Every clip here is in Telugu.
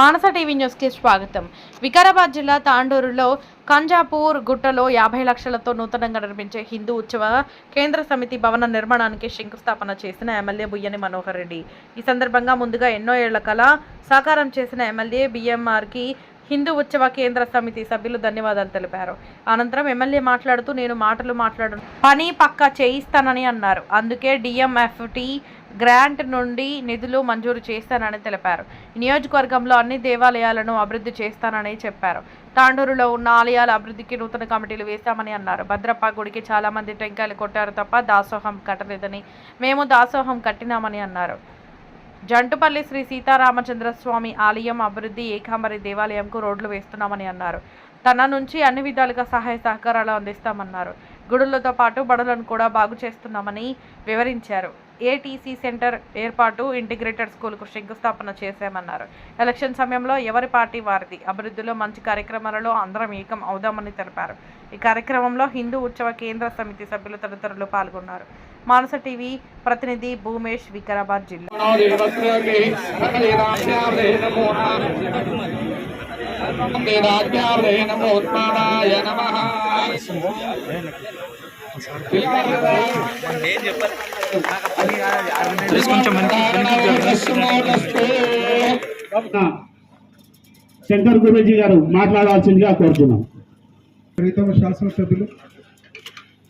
మానస టీవీ న్యూస్కి స్వాగతం. వికారాబాద్ జిల్లా తాండూరులో కంజాపూర్ గుట్టలో యాభై లక్షలతో నూతనంగా నిర్మించే హిందూ ఉత్సవ కేంద్ర సమితి భవన నిర్మాణానికి శంకుస్థాపన చేసిన ఎమ్మెల్యే బుయ్యని మనోహర్ రెడ్డి. ఈ సందర్భంగా ముందుగా ఎన్నో ఏళ్ళ కల సాకారం చేసిన ఎమ్మెల్యే బిఎంఆర్కి హిందూ ఉత్సవ కేంద్ర సమితి సభ్యులు ధన్యవాదాలు తెలిపారు. అనంతరం ఎమ్మెల్యే మాట్లాడుతూ నేను మాటలు మాట్లాడు పని పక్కా చేయిస్తానని అన్నారు. అందుకే డిఎంఎఫ్టి గ్రాంట్ నుండి నిధులు మంజూరు చేస్తానని తెలిపారు. నియోజకవర్గంలో అన్ని దేవాలయాలను అభివృద్ధి చేస్తానని చెప్పారు. తాండూరులో ఉన్న ఆలయాల అభివృద్ధికి నూతన కమిటీలు వేస్తామని అన్నారు. భద్రప్ప గుడికి చాలామంది టెంకాయలు కొట్టారు తప్ప దాసోహం కట్టలేదని మేము దాసోహం కట్టినామని అన్నారు. జంటుపల్లి శ్రీ సీతారామచంద్ర స్వామి ఆలయం అభివృద్ధి ఏకాంబరి దేవాలయంకు రోడ్లు వేస్తున్నామని అన్నారు. తన నుంచి అన్ని విధాలుగా సహాయ సహకారాలు అందిస్తామన్నారు. గుడులతో పాటు బడులను కూడా బాగు చేస్తున్నామని వివరించారు. ఏటీసీ సెంటర్ ఏర్పాటు ఇంటిగ్రేటెడ్ స్కూల్కు శంకుస్థాపన చేశామన్నారు ఎలక్షన్ సమయంలో ఎవరి పార్టీ వారిది అభివృద్ధిలో మంచి కార్యక్రమాలలో అందరం ఏకం అవుదామని తెలిపారు ఈ కార్యక్రమంలో హిందూ ఉత్సవ కేంద్ర సమితి సభ్యులు తదితరులు పాల్గొన్నారు మానస టీవీ ప్రతినిధి భూమేష్ వికారాబాద్ జిల్లా శంకర్ గురూజీ గారు మాట్లాడాల్సిందిగా కోరుతున్నాం. ప్రీతమ శాసనసభ్యులు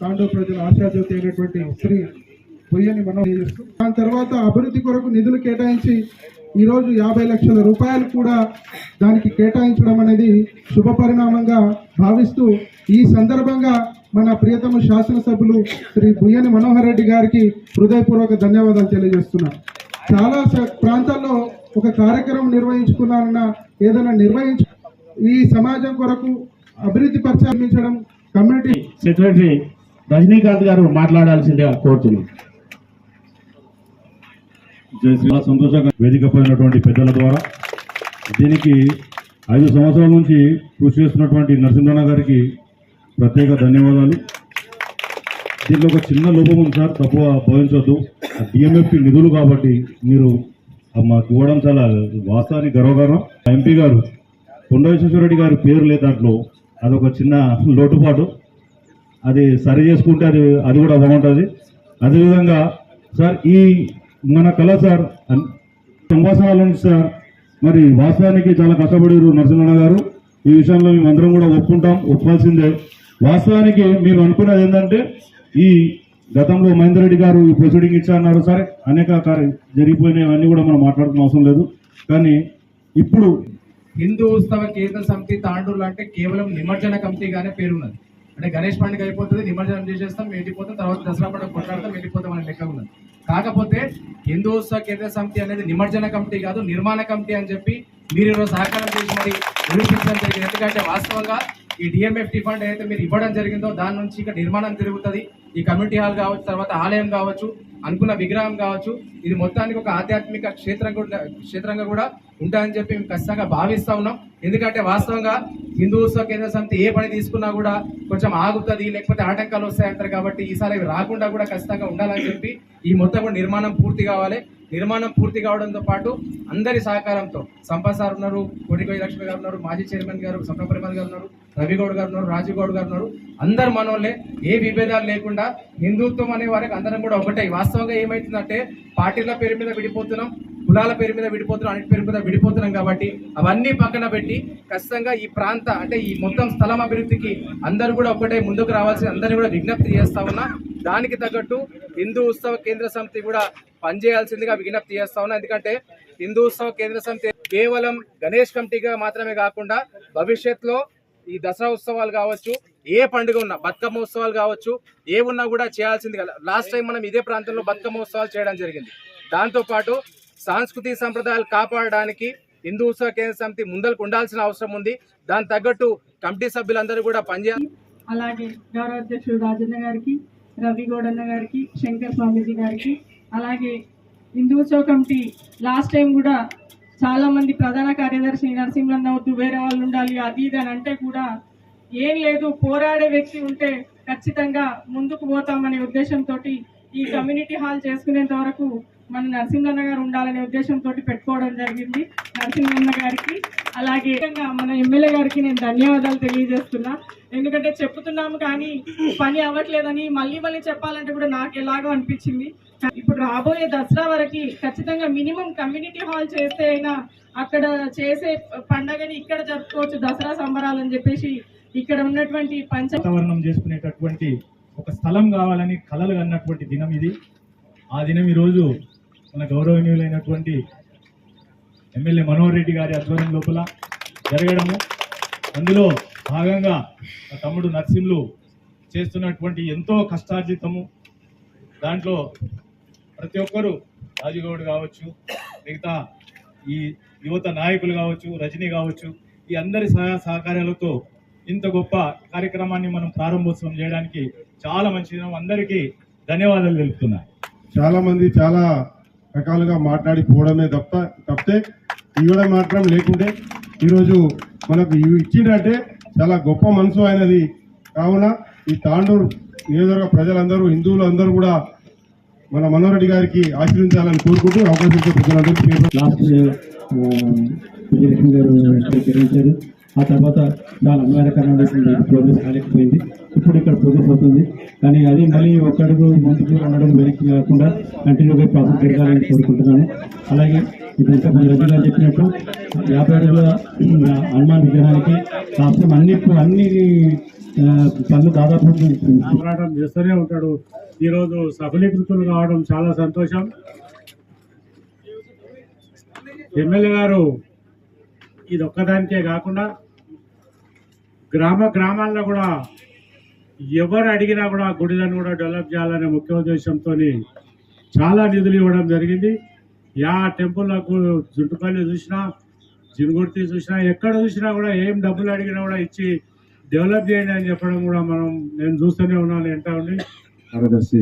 తాండవ ప్రజల ఆశాజ్యోతి అయినటువంటి శ్రీ పొయ్యని మనం చేస్తూ దాని తర్వాత అభివృద్ధి కొరకు నిధులు కేటాయించి ఈరోజు యాభై లక్షల రూపాయలు కూడా దానికి కేటాయించడం అనేది శుభ పరిణామంగా భావిస్తూ ఈ సందర్భంగా మన ప్రియతమ శాసనసభ్యులు శ్రీ బుయ్యని మనోహర్ రెడ్డి గారికి హృదయపూర్వక ధన్యవాదాలు తెలియజేస్తున్నాను చాలా ప్రాంతాల్లో ఒక కార్యక్రమం నిర్వహించుకున్నారన్న ఏదైనా నిర్వహించు ఈ సమాజం కొరకు అభివృద్ధి పరిచయించడం కమ్యూనిటీ సెక్రటరీ రజనీకాంత్ గారు మాట్లాడాల్సిందిగా కోరుతున్నాం. జై శ్రీ సంతోషంగా వేదిక పోయినటువంటి పెద్దల ద్వారా దీనికి ఐదు సంవత్సరాల నుంచి కృషి చేస్తున్నటువంటి నరసింహన్న గారికి ప్రత్యేక ధన్యవాదాలు. దీంట్లో ఒక చిన్న లోపం ఉంది సార్ తక్కువ భావించవద్దు డిఎంఎఫ్టి నిధులు కాబట్టి మీరు మాకు ఇవ్వడం చాలా వాస్తవానికి గర్వకారణం. ఎంపీ గారు కొండ గారి పేరు లేదు దాంట్లో. అదొక చిన్న లోటుపాటు. అది సరి చేసుకుంటే అది అది కూడా బాగుంటుంది. అదేవిధంగా సార్ ఈ మన కళ సార్ అన్- నుంచి సార్ మరి వాస్తవానికి చాలా కష్టపడారు నరసింహన్న గారు. ఈ విషయంలో మేము అందరం కూడా ఒప్పుకుంటాం ఒప్పాల్సిందే వాస్తవానికి మేము అనుకున్నది ఏంటంటే ఈ గతంలో మహేందర్ రెడ్డి గారు ఈ ప్రొసీడింగ్ ఇచ్చా అన్నారు. సరే అనేక కార్య జరిగిపోయినాయి అవన్నీ కూడా మనం మాట్లాడుకున్న అవసరం లేదు. కానీ ఇప్పుడు హిందూ ఉత్సవ కేంద్ర సమితి తాండూరులు అంటే కేవలం నిమజ్జన కమిటీగానే పేరున్నది. అంటే గణేష్ పండుగ అయిపోతుంది నిమజ్జనం చేసేస్తాం వెళ్ళిపోతాం తర్వాత దసరా పండుగ కొట్లాడతాం వెళ్ళిపోతాం అనే లెక్క ఉన్నది. కాకపోతే హిందూ ఉత్సవ కేంద్ర సమితి అనేది నిమజ్జన కమిటీ కాదు నిర్మాణ కమిటీ అని చెప్పి మీరు ఈరోజు సహకారం చేసి మరి నిరూపించడం జరిగింది ఎందుకంటే వాస్తవంగా ఈ డిఎంఎఫ్టీ ఫండ్ ఏదైతే మీరు ఇవ్వడం జరిగిందో దాని నుంచి ఇక నిర్మాణం జరుగుతుంది ఈ కమ్యూనిటీ హాల్ కావచ్చు తర్వాత ఆలయం కావచ్చు అనుకున్న విగ్రహం కావచ్చు. ఇది మొత్తానికి ఒక ఆధ్యాత్మిక క్షేత్రం కూడా క్షేత్రంగా కూడా ఉంటాయని చెప్పి మేము ఖచ్చితంగా భావిస్తూ ఉన్నాం. ఎందుకంటే వాస్తవంగా హిందూ ఉత్సవ కేంద్ర సమితి ఏ పని తీసుకున్నా కూడా కొంచెం ఆగుతుంది లేకపోతే ఆటంకాలు వస్తాయంటారు కాబట్టి ఈసారి అవి రాకుండా కూడా ఖచ్చితంగా ఉండాలని చెప్పి ఈ మొత్తం కూడా నిర్మాణం పూర్తి కావాలి. నిర్మాణం పూర్తి కావడంతో పాటు అందరి సహకారంతో సంపత్ సార్ ఉన్నారు కోటికోయి లక్ష్మి గారు ఉన్నారు మాజీ చైర్మన్ గారు సంప్రపరిమల్ గారు ఉన్నారు రవిగౌడ్ గారు ఉన్నారు రాజుగౌడ్ గారు ఉన్నారు. అందరు మనోళ్ళే ఏ విభేదాలు లేకుండా హిందుత్వం అనే వారికి అందరం కూడా ఒకటే. వాస్తవంగా ఏమవుతుందంటే పార్టీల పేరు మీద విడిపోతున్నాం. కులాల పేరు మీద విడిపోతున్నాం అన్నిటి పేరు మీద విడిపోతున్నాం కాబట్టి అవన్నీ పక్కన పెట్టి ఖచ్చితంగా ఈ ప్రాంత అంటే ఈ మొత్తం స్థలం అభివృద్ధికి అందరూ కూడా ఒకటే ముందుకు రావాల్సి అందరినీ కూడా విజ్ఞప్తి చేస్తా ఉన్నా. దానికి తగ్గట్టు హిందూ ఉత్సవ కేంద్ర సమితి కూడా పనిచేయాల్సిందిగా విజ్ఞప్తి చేస్తా ఉన్నా. ఎందుకంటే హిందూ ఉత్సవ కేంద్ర సమితి కేవలం గణేష్ కమిటీగా మాత్రమే కాకుండా భవిష్యత్తులో ఈ దసరా ఉత్సవాలు కావచ్చు ఏ పండుగ ఉన్నా బతుకమ్మ ఉత్సవాలు కావచ్చు ఏ ఉన్నా కూడా చేయాల్సింది కదా లాస్ట్ టైం మనం ఇదే ప్రాంతంలో బతుకమ్మ ఉత్సవాలు చేయడం జరిగింది. దాంతోపాటు సాంస్కృతిక సంప్రదాయాలు కాపాడడానికి హిందూ ఉత్సవ కేంద్ర సమితి ముందరకు ఉండాల్సిన అవసరం ఉంది. దాని తగ్గట్టు కమిటీ సభ్యులందరూ కూడా పనిచేయాలి. అలాగే గౌరవ అధ్యక్షుడు రాజన్న గారికి రవి గౌడన్న గారికి శంకర్ స్వామీజీ గారికి అలాగే హిందూ ఉత్సవ కమిటీ లాస్ట్ టైం కూడా చాలా మంది ప్రధాన కార్యదర్శి నరసింహన్న వద్దు వేరే వాళ్ళు ఉండాలి అది ఇది అని అంటే కూడా ఏం లేదు పోరాడే వ్యక్తి ఉంటే ఖచ్చితంగా ముందుకు పోతామనే ఉద్దేశంతో ఈ కమ్యూనిటీ హాల్ చేసుకునేంత వరకు మన నరసింహన్న గారు ఉండాలనే ఉద్దేశంతో పెట్టుకోవడం జరిగింది. నరసింహన్న గారికి అలాగే మన ఎమ్మెల్యే గారికి నేను ధన్యవాదాలు తెలియజేస్తున్నా. ఎందుకంటే చెప్తున్నాము కానీ పని అవ్వట్లేదని మళ్ళీ మళ్ళీ చెప్పాలంటే కూడా నాకు ఎలాగో అనిపించింది. ఇప్పుడు రాబోయే దసరా వరకు ఖచ్చితంగా మినిమం కమ్యూనిటీ హాల్ చేస్తే అయినా అక్కడ చేసే పండగని ఇక్కడ జరుపుకోవచ్చు దసరా సంబరాలు అని చెప్పేసి ఇక్కడ ఉన్నటువంటి పంచ వాతావరణం చేసుకునేటటువంటి ఒక స్థలం కావాలని కలలు అన్నటువంటి దినం ఇది. ఆ దినం ఈరోజు మన గౌరవనీయులైనటువంటి ఎమ్మెల్యే మనోహర్ రెడ్డి గారి ఆధ్వర్యం లోపల జరగడము. అందులో భాగంగా మా తమ్ముడు నర్సింహులు చేస్తున్నటువంటి ఎంతో కష్టార్జితము. దాంట్లో ప్రతి ఒక్కరూ రాజుగౌడ్ కావచ్చు మిగతా ఈ యువత నాయకులు కావచ్చు రజనీ కావచ్చు ఈ అందరి సహాయ సహకారాలతో ఇంత గొప్ప కార్యక్రమాన్ని మనం ప్రారంభోత్సవం చేయడానికి చాలా మంచిది అందరికీ ధన్యవాదాలు తెలుపుతున్నాను చాలామంది చాలా రకాలుగా మాట్లాడిపోవడమే తప్ప తప్పితే ఇవ్వడం మాత్రం లేకుంటే ఈరోజు మనకు ఇవి ఇచ్చిందంటే చాలా గొప్ప మనసు అయినది కావున ఈ తాండూరు నియోజకవర్గ ప్రజలందరూ హిందువులు అందరూ కూడా మన మనోహర్ గారికి ఆశీర్వించాలని కోరుకుంటూ అవకాశం లాస్ట్ గారు స్వీకరించారు ఆ తర్వాత చాలా అన్వయకరంగా ప్రోగ్రెస్ కాలేకపోయింది ఇప్పుడు ఇక్కడ ప్రోగ్రెస్ అవుతుంది. కానీ అది మళ్ళీ ఒక అడుగు ముందుకు అనడం వెనక్కి కాకుండా కంటిన్యూగా ప్రాసెస్ జరగాలని కోరుకుంటున్నాను. అలాగే ఇప్పుడు ఇంతకుముందు రవి గారు చెప్పినట్టు యాభై అడుగుల హనుమాన్ విగ్రహానికి రాష్ట్రం అన్ని అన్ని పనులు దాదాపు పోరాటం చేస్తూనే ఉంటాడు. ఈరోజు సఫలీకృతులు కావడం చాలా సంతోషం. ఎమ్మెల్యే గారు ఇది ఒక్కదానికే కాకుండా గ్రామ గ్రామాల్లో కూడా ఎవరు అడిగినా కూడా గుడిలను కూడా డెవలప్ చేయాలనే ముఖ్య ఉద్దేశంతో చాలా నిధులు ఇవ్వడం జరిగింది. యా టెంపుల్లకు జుంటుపల్లి చూసినా జిన్గుర్తి చూసినా ఎక్కడ చూసినా కూడా ఏం డబ్బులు అడిగినా కూడా ఇచ్చి డెవలప్ చేయండి అని చెప్పడం కూడా మనం నేను చూస్తూనే ఉన్నాను ఎంటా ఉండి. కార్యదర్శి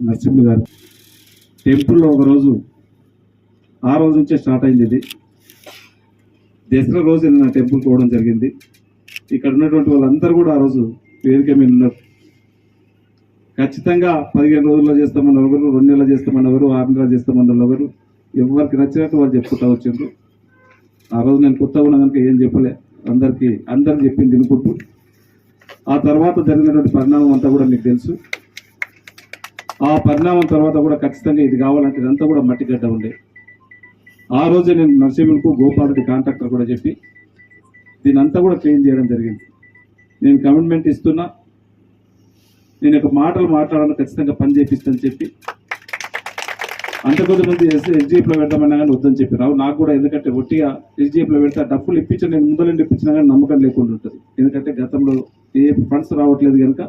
నరసింహ గారు టెంపుల్లో ఒకరోజు ఆ రోజు నుంచే స్టార్ట్ అయింది ఇది. దసరా రోజు నేను టెంపుల్ పోవడం జరిగింది. ఇక్కడ ఉన్నటువంటి వాళ్ళందరూ కూడా ఆ రోజు వేదిక మీద ఉన్నారు. ఖచ్చితంగా పదిహేను రోజుల్లో చేస్తామన్న ఎవరు రెండు నెలలు చేస్తామన్న ఎవరు ఆరు నెలలు చేస్తామన్న ఎవరు ఎవరికి నచ్చినట్టు వాళ్ళు చెప్పుకుంటా వచ్చిండ్రు. ఆ రోజు నేను కొత్తగా ఉన్నా కనుక ఏం చెప్పలే. అందరికీ అందరు చెప్పింది తినుకుంటూ ఆ తర్వాత జరిగినటువంటి పరిణామం అంతా కూడా మీకు తెలుసు. ఆ పరిణామం తర్వాత కూడా ఖచ్చితంగా ఇది కావాలంటే ఇదంతా కూడా మట్టిగడ్డ ఉండే. ఆ రోజే నేను నర్సింహులకు గోపాలరెడ్డి కాంట్రాక్టర్ కూడా చెప్పి దీని అంతా కూడా క్లీన్ చేయడం జరిగింది. నేను కమిట్మెంట్ ఇస్తున్నా. నేను ఒక మాటలు మాట్లాడాలని ఖచ్చితంగా పని చేపిస్తాను చెప్పి. అంత కొద్దిమంది ఎస్ పెడతామన్నా కానీ వద్దని చెప్పి రావు. నాకు కూడా ఎందుకంటే ఒట్టిగా ఎస్జిఎఫ్లో పెడితే డబ్బులు ఇప్పించి నేను ముందరండి ఇప్పించినా కానీ నమ్మకం లేకుండా ఉంటుంది. ఎందుకంటే గతంలో ఏ ఫండ్స్ రావట్లేదు కనుక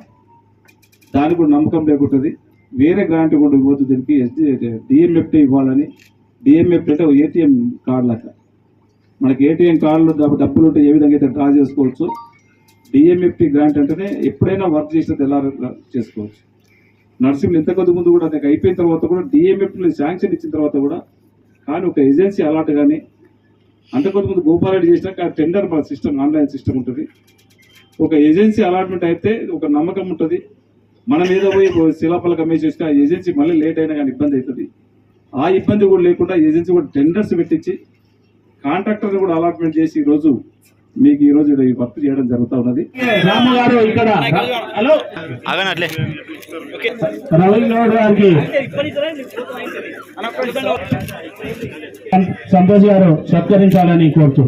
దానికి కూడా నమ్మకం లేకుంటుంది. వేరే గ్రాంట్ కూడా ఇవ్వద్దు దీనికి. ఎస్జి డిఎంఎఫ్టీ ఇవ్వాలని. డిఎంఎఫ్టీ అంటే ఏటీఎం కార్డు లాగా. మనకి ఏటీఎం కార్డులో డబ్బులు ఉంటే ఏ విధంగా అయితే డ్రా చేసుకోవచ్చు డిఎంఎఫ్టీ గ్రాంట్ అంటేనే ఎప్పుడైనా వర్క్ చేసిన తెల్లారి చేసుకోవచ్చు. నర్సింగ్లు ఇంత కొద్ది ముందు కూడా నాకు అయిపోయిన తర్వాత కూడా డిఎంఎఫ్ శాంక్షన్ ఇచ్చిన తర్వాత కూడా కానీ ఒక ఏజెన్సీ అలాట్ కానీ అంతకొద్ది ముందు గోపాలరెడ్డి చేసినాక టెండర్ మన సిస్టమ్ ఆన్లైన్ సిస్టమ్ ఉంటుంది. ఒక ఏజెన్సీ అలాట్మెంట్ అయితే ఒక నమ్మకం ఉంటుంది. మన మీద పోయి శిలాపలకం వేసేస్తే ఆ ఏజెన్సీ మళ్ళీ లేట్ అయినా కానీ ఇబ్బంది అవుతుంది. ఆ ఇబ్బంది కూడా లేకుండా ఏజెన్సీ కూడా టెండర్స్ పెట్టించి కాంట్రాక్టర్ కూడా అలాట్మెంట్ చేసి ఈ రోజు మీకు ఈ రోజు ఈ వర్క్ చేయడం జరుగుతూ ఉన్నది. రాము గారు ఇక్కడ హలో. ఆగనట్లే రవి గౌడ్ గారికి. సంతోష్ గారు సత్కరించాలని కోరుతూ.